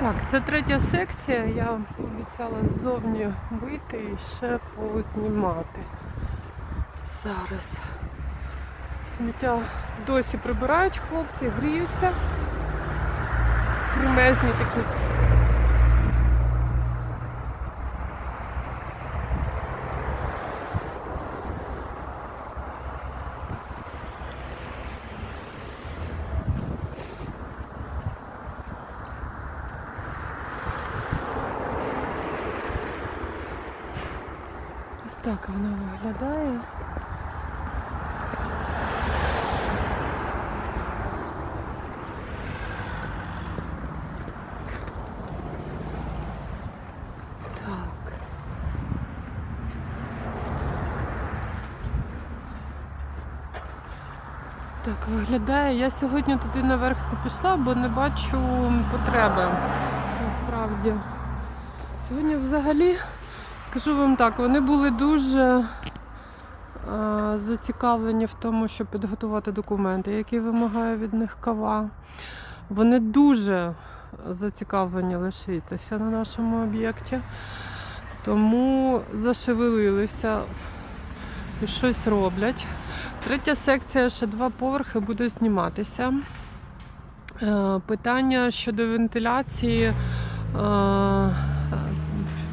Так, це третя секція. Я обіцяла ззовні вийти і ще познімати. Зараз. Сміття досі прибирають хлопці, гріються. Кремезні такі. Так воно виглядає. Так. Так виглядає. Я сьогодні туди наверх не пішла, бо не бачу потреби. Насправді. Сьогодні взагалі, скажу вам так, вони були дуже е, зацікавлені в тому, щоб підготувати документи, які вимагає від них кава. Вони дуже зацікавлені лишитися на нашому об'єкті, тому зашевелилися і щось роблять. Третя секція, ще два поверхи, буде зніматися. Е, Питання щодо вентиляції е,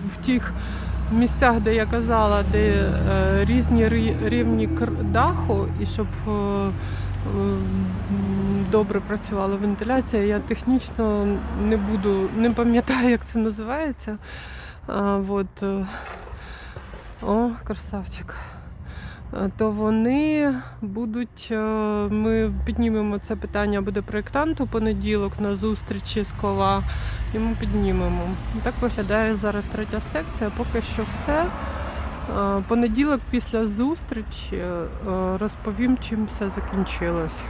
в тих місцях, де я казала, де е, різні рі- рівні даху, і щоб е, добре працювала вентиляція, я технічно не буду, не пам'ятаю, як це називається. А, от, е, о, красавчик. Е, То вони будуть, е, ми піднімемо це питання, буде проєктант у понеділок на зустрічі з кола, і ми піднімемо. Так виглядає зараз третя секція. Поки що все. Е, Понеділок після зустрічі розповім, чим все закінчилось.